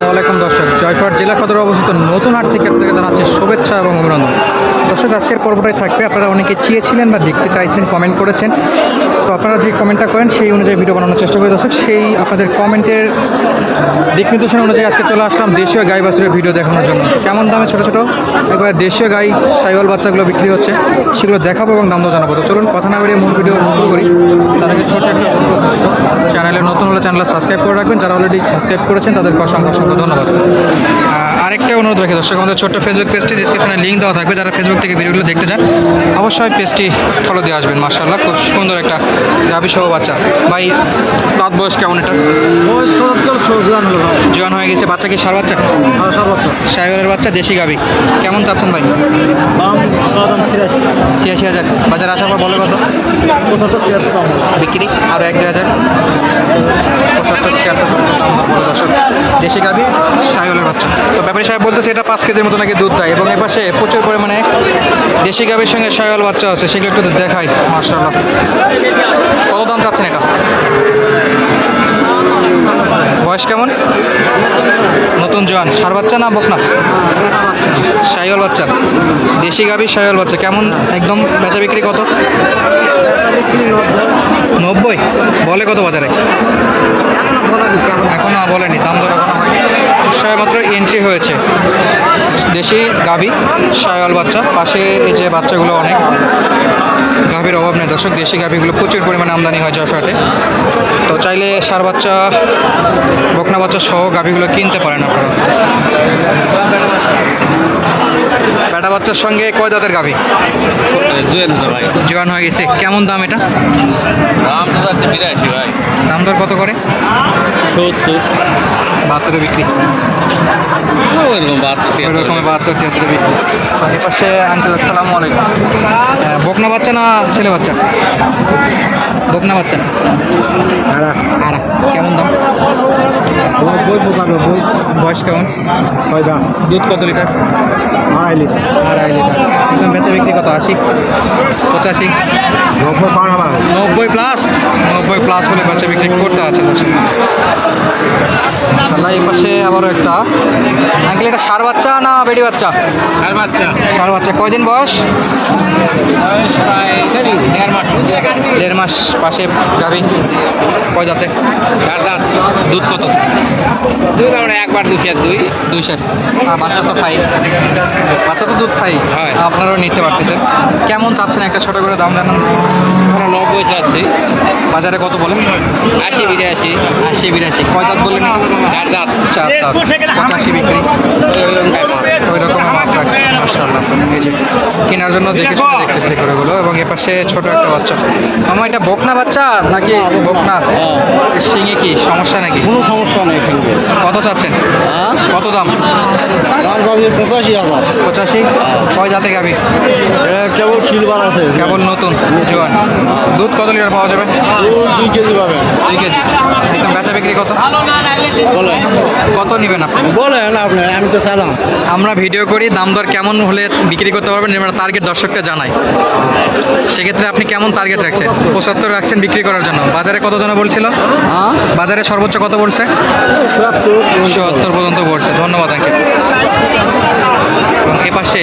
আসসালামাইকুম দর্শক, জয়পুরহাট জেলা সদর অবস্থিত নতুন হাট থেকে আপনাকে জানাচ্ছি শুভেচ্ছা এবং অভিনন্দন। দর্শক, আজকের পর্বটাই থাকবে, আপনারা অনেকে চেয়েছিলেন বা দেখতে চাইছেন কমেন্ট করেছেন। তো আপনারা যে কমেন্টটা করেন, সেই অনুযায়ী ভিডিও বানানোর চেষ্টা করি। দর্শক, সেই আপনাদের কমেন্টের দিক নির্দেশনা অনুযায়ী আজকে চলে আসলাম দেশীয় গাই বাছুরের ভিডিও দেখানোর জন্য। কেমন দামে ছোটো ছোটো? একবার দেশীয় গাই, সাইওয়াল বাচ্চাগুলো বিক্রি হচ্ছে, সেগুলো দেখাবো এবং দামও জানাব। তো চলুন, কথা না বেরিয়ে মূল ভিডিও শুরু করি। তার আগে ছোট্ট একটা চ্যানেলে নতুন হলে চ্যানেল সাবস্ক্রাইব করে রাখবেন। যারা অলরেডি সাবস্ক্রাইব করেছেন, তাদেরকে অসংখ্য অসংখ্য ধন্যবাদ। আরেকটা অনুরোধ রেখে দর্শক আমাদের ছোট্ট ফেসবুক পেজটি ডিসক্রিপশনে লিঙ্ক দেওয়া থাকবে। যারা ফেসবুক থেকে ভিডিওগুলো দেখতে চান অবশ্যই পেজটি ফলো দিয়ে আসবেন মার্শাল্লাহ খুব সুন্দর একটা গাভী সহ বাচ্চা। ভাই রাত বয়স কেমন এটা? জোয়ান হয়ে গেছে বাচ্চা কি সার বাচ্চা? আর সাইকেলের বাচ্চা দেশি গাভী। কেমন চাচ্ছেন ভাই? ছিয়াশি। হাজার। বাজার আসার পর বলে কত? পঁচাত্তর ছিয়াত্তর বিক্রি? আরও এক দুই হাজার? পঁচাত্তর ছিয়াত্তর পর্যন্ত দাম বলে দর্শক। দেশি গাভী সাইকেলের বাচ্চা। তো ব্যাপারী বলতেছে এটা পাঁচ কেজির মতো নাকি দুধ দেয়। এবং এপাশে প্রচুর পরিমাণে দেশি গাভীর সঙ্গে শয়াল বাচ্চা আছে, সেগুলো একটু দেখাই মার্শাল্লাহ কত দাম চাচ্ছেন এটা? বয়স কেমন? নতুন জোয়ান, সার বাচ্চা না বকনা? সাইকেল বাচ্চা, দেশি গাভী সাইকেল বাচ্চা, কেমন? একদম বেচা বিক্রি কত? নব্বই? বলে কত বাজারে? এখন বলেনি, দাম দর এখনও হয়নি। এন্ট্রি হয়েছে। দেশি গাভী সায়াল বাচ্চা। পাশে এই যে বাচ্চাগুলো অনেক, গাভীর অভাব নেই। দর্শক, দেশি গাভীগুলো প্রচুর পরিমাণে আমদানি হয় জয়ফাটে তো চাইলে সার বাচ্চা, বকনা বাচ্চা সহ গাভীগুলো কিনতে পারেন আপনারা। বেটা বাচ্চার সঙ্গে কয় দাঁতের গাবি জোয়ান হয়ে গেছে। কেমন দাম এটা? দাম তো যাচ্ছে বিরাশি ভাই। দাম দর কত করে? সত্তর। বাহাত্তরে বিক্রি ওইরকম বাহাত্তর ওই তিয়াত্তরে। বিক্রি এ পাশে আঙ্কেল আসসালামু আলাইকুম। আহ, বকনা বাচ্চা না ছেলে বাচ্চা? বকনা বাচ্চা না? আরা। কেমন দাম? নব্বই পঁচানব্বই বয়স কেমন? ছয় দাম। দুধ কত লিটার? আড়াই লিটার। আড়াই লিটার। একদম বেচা আশি পঁচাশি। নব্বই প্লাস নব্বই প্লাস হলে বেচা বিক্রি করতে আছে দর্শক। এই পাশে আবারও একটা। আঙ্কেল এটা সার বাচ্চা না বেড়ি বাচ্চা? সার বাচ্চা। সার বাচ্চা। কয়দিন বয়স? দেড় মাস। পাশে গাবি। কয় যাতে দুধ কত? দুধ আমরা একবার দুশি আর দুই। দুই সের। আর বাচ্চা তো খাই। বাচ্চা তো দুধ খাই। হয়। আপনারাও নিতে পারতেছেন। কেমন চাচ্ছেন একটা ছোট করে দাম জানান? আমরা নব্বই চাচ্ছি। বাজারে কত বলেন আশি বিরাশি। আশি বিরাশি। কয় দাঁত বললেন? চার দাঁত। চার দাঁত। পঁচাশি বিক্রি। ওই রকমের মাপ রাখছে মার্শাল্লাহ এই যে কেনার জন্য দেখে শুনে দেখতেছে করেগুলো এবং এপাশে ছোট একটা বাচ্চা। আমার এটা বকনা বাচ্চা নাকি বকনা? শিঙে কি? সমস্যা নাকি? কোনো সমস্যা নেই কত চাচ্ছেন? কত দাম? দাম পঁচাশি হাজার। পঁচাশি? কয় জাতে গাবি কেবল খিলবার আছে। কেবল নতুন জোয়ান। দুধ কত লিটার পাওয়া যাবে? দুই কেজি পাবেন। দুই কেজি। একদম বেচা বিক্রি কত? বলেন। কত নেবেন আপনি? বলেন আপনি আমি তো চালাম। আমরা ভিডিও করি দাম দর কেমন হলে বিক্রি করতে পারবেন আমরা টার্গেট দর্শককে জানাই। সেক্ষেত্রে আপনি কেমন টার্গেট রাখছেন? পঁচাত্তর রাখছেন বিক্রি করার জন্য। বাজারে কত জন বলছিল? হ্যাঁ? বাজারে সর্বোচ্চ কত বলছে? সত্তর। পর্যন্ত বলছে। ধন্যবাদ আঙ্কেল এবং এ পাশে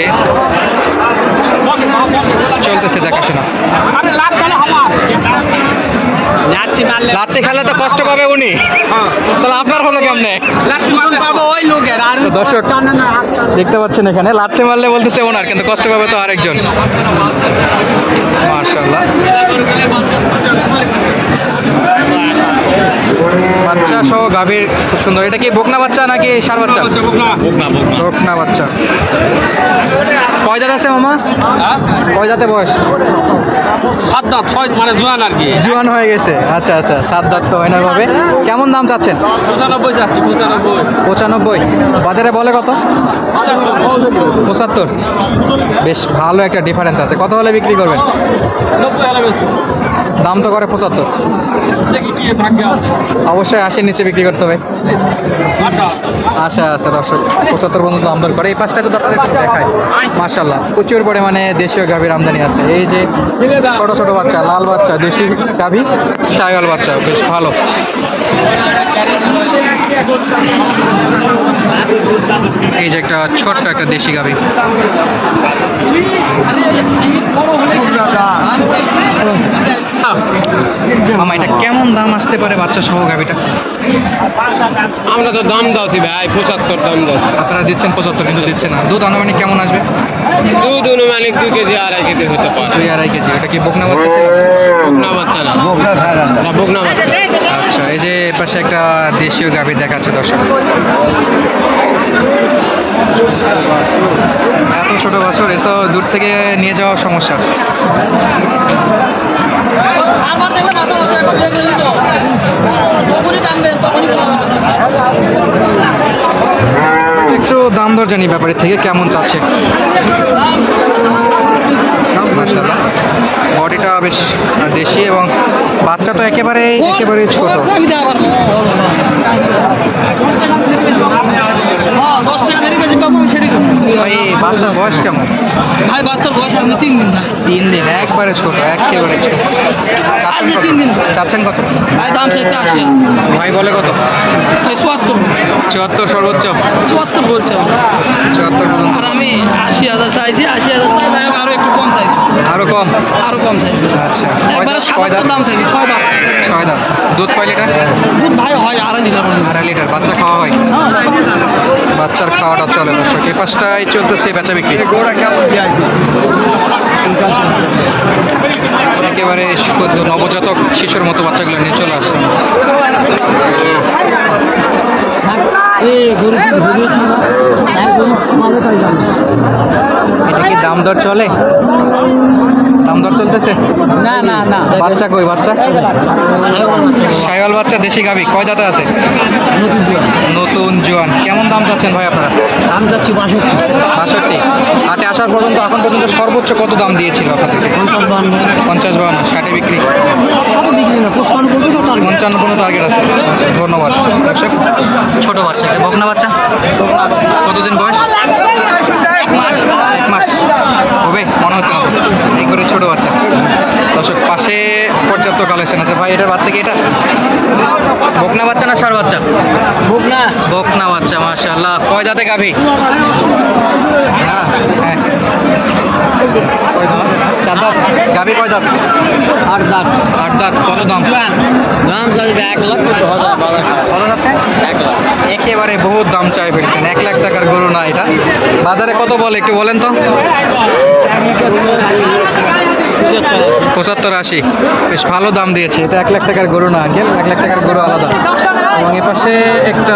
চলতেছে দেখাশোনা। লাত্তি রাতে খেলে তো কষ্ট পাবে উনি। তাহলে আপনার হলো কেমনে? পাবো ওই লোকের আর তো দর্শক দেখতে পাচ্ছেন এখানে লাথি মারলে বলতেছে ওনার কিন্তু কষ্ট পাবে তো আরেকজন। মার্শাল্লাহ বাচ্চা সহ গাভীর খুব সুন্দর। এটা কি বকনা বাচ্চা নাকি সার বাচ্চা? বকনা বাচ্চা কয় দাঁত আছে মামা? কয় দাঁতে বয়স? সাত দাঁত ছয় মানে জোয়ান আর কি। জুয়ান হয়ে গেছে। আচ্ছা আচ্ছা সাত দাঁত তো হয় না ভাবে কেমন দাম চাচ্ছেন? পঁচানব্বই যাচ্ছি পঁচানব্বই। পঁচানব্বই। বাজারে বলে কত? পঁচাত্তর। বেশ ভালো একটা ডিফারেন্স আছে। কত হলে বিক্রি করবেন? দাম তো করে পঁচাত্তর। অবশ্যই আশির নিচে বিক্রি করতে হবে। আচ্ছা। আশা আছে দর্শক পঁচাত্তর পর্যন্ত আমদানি করে। এই পাঁচটা তো আপনাদের দেখায় মার্শাল্লাহ প্রচুর পরিমাণে দেশীয় গাভীর আমদানি আছে। এই যে ছোট ছোট বাচ্চা লাল বাচ্চা দেশি গাভী সায়াল বাচ্চা বেশ ভালো। এই যে একটা ছোট্ট একটা দেশি গাভি মামা এটা কেমন দাম আসতে পারে বাচ্চা সহ গাভিটা আমরা তো দাম দাওছি ভাই পঁচাত্তর দাম দাওছি। আপনারা দিচ্ছেন পঁচাত্তর কিন্তু দিচ্ছেন না। দুধ আনুমানিক কেমন আসবে? দুধ অনুমানিক দুই কেজি আড়াই কেজি হতে পারে। দুই আড়াই কেজি। ওটা কি বকনা বাচ্চা ছিল? বকনা বাচ্চা না। না বকনা বাচ্চা। আচ্ছা এই যে পাশে একটা দেশীয় গাভি দেখাচ্ছে দর্শক। এত ছোট বছর এ তো দূর থেকে নিয়ে যাওয়া সমস্যা। একটু দাম দর জানি ব্যাপারের থেকে কেমন চাচ্ছে? বডিটা বেশ দেশি এবং বাচ্চা তো একেবারে একেবারে ছোট আমি দেওয়া পারব হ্যাঁ দশ টাকা দেরি বেশি পাবো আমি সেটাই করব। ভাই এই বাচ্চার বয়স কেমন? ভাই বাচ্চার বয়স আজকে তিন দিন তিন দিন একবারে ছোট একেবারে ছোট। আজকে তিন দিন। চাচ্ছেন কত? ভাই দাম চাইছে আশি ভাই বলে কত? চুয়াত্তর চুয়াত্তর সর্বোচ্চ? চুয়াত্তর বলছে চুয়াত্তর পর্যন্ত। আর আমি আশি হাজার চাইছি আশি হাজার চাই যাই আরও একটু কম চাইছি। আরও কম? আরও কম চাইছি। আচ্ছা একবারে দাঁত? দাম চাইছি ছয় দাম ছয় দাঁত। দুধ কয় লিটার? দুধ ভাই হয় আড়াই লিটার। আড়াই লিটার বাচ্চা খাওয়া হয়। বাচ্চার খাওয়াটা চলে দর্শক। এই পাশটাই চলতেছে বেচা বিক্রি। গোড়া কেমন একেবারে নবজাতক শিশুর মতো বাচ্চাগুলো নিয়ে চলে আসছে। এটা কি দাম দর চলে? দাম দর চলতেছে? না না না। বাচ্চা কই বাচ্চা? সাইওয়াল বাচ্চা দেশি গাবি কয় দাঁতে আছে? নতুন জোয়ান। কেমন দাম চাচ্ছেন ভাই আপনারা? দাম যাচ্ছি বাষট্টি। বাষট্টি। হাটে আসার পর্যন্ত এখন পর্যন্ত সর্বোচ্চ কত দাম দিয়েছিল আপনাদেরকে? পঞ্চাশ বান্ন পঞ্চাশ ষাটে বিক্রি? না পঞ্চান্ন পর্যন্ত টার্গেট আছে। আচ্ছা ধন্যবাদ। দর্শক ছোট বাচ্চা এটা বকনা বাচ্চা। কতদিন বয়স? এক মাস। হবে মনে হচ্ছে না করে ছোট বাচ্চা। দর্শক পাশে পর্যাপ্ত কালেকশন আছে। ভাই এটার বাচ্চা কি এটা? বকনা বাচ্চা না সার বাচ্চা? বুক না বকনা বাচ্চা মাশাআল্লাহ। কয় দাঁতে গাভি? হ্যাঁ হ্যাঁ। কয় দাঁত? চার দাঁত গাভি কয় দাঁত আট দাঁত আট দাঁত কত দাম? দাম চাইবে এক লাখ কত যাচ্ছে এক লাখ। একেবারে বহুত দাম চাই ফেলছেন। এক লাখ টাকার গরু না এটা। বাজারে কত বলে একটু বলেন তো? পঁচাত্তর আশি। বেশ ভালো দাম দিয়েছে। এটা এক লাখ টাকার গরু না গেল এক লাখ টাকার গরু আলাদা। এবং এ পাশে একটা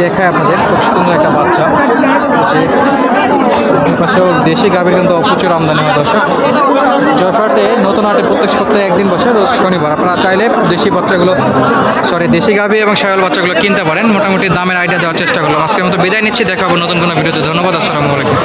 দেখায় আপনাদের। খুব সুন্দর একটা বাচ্চা। দেশি গাভীর কিন্তু প্রচুর আমদানি হয়, দর্শক। জয়ফাটে নতুন হাটে প্রত্যেক সপ্তাহে একদিন বসে, রোজ শনিবার। আপনারা চাইলে দেশি বাচ্চাগুলো সরি দেশি গাভী এবং শায়াল বাচ্চাগুলো কিনতে পারেন। মোটামুটি দামের আইডিয়া দেওয়ার চেষ্টা করলাম। আজকের মতো বিদায় নিচ্ছি, দেখাবো নতুন কোনো ভিডিওতে। ধন্যবাদ, আসসালামু আলাইকুম।